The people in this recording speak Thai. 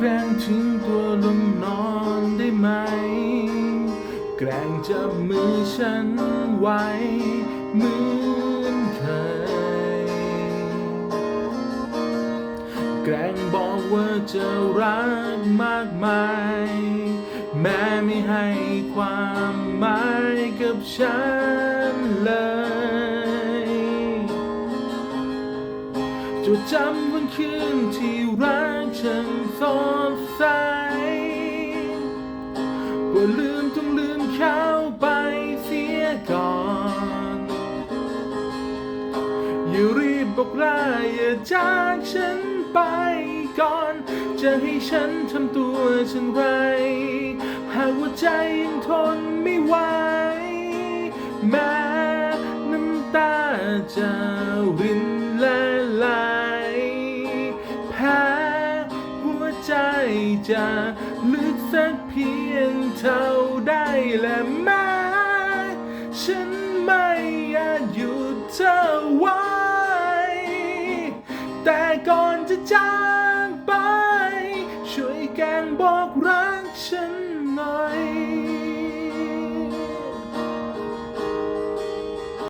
แกล้งทิ้งตัวลงนอนได้ไหม แกล้งจับมือฉันไว้เหมือนเคย แกล้งบอกว่าจะรักมากมาย แม้ไม่ให้ความหมายกับฉันเลยจดจำวันคืนที่รัก ฉันสดใสว่าลืมต้องลืมเขาไปเสียก่อน อย่ารีบบอกลาอย่าจากฉันไปก่อน จะให้ฉันทำตัวเช่นไร หากว่าใจยังทนไม่ไหวแม้น้ำตาจะริน จะลึกสักเพียงเท่าได้และแม้ฉันไม่อาจหยุดเธอไว้ แต่ก่อนจะจาก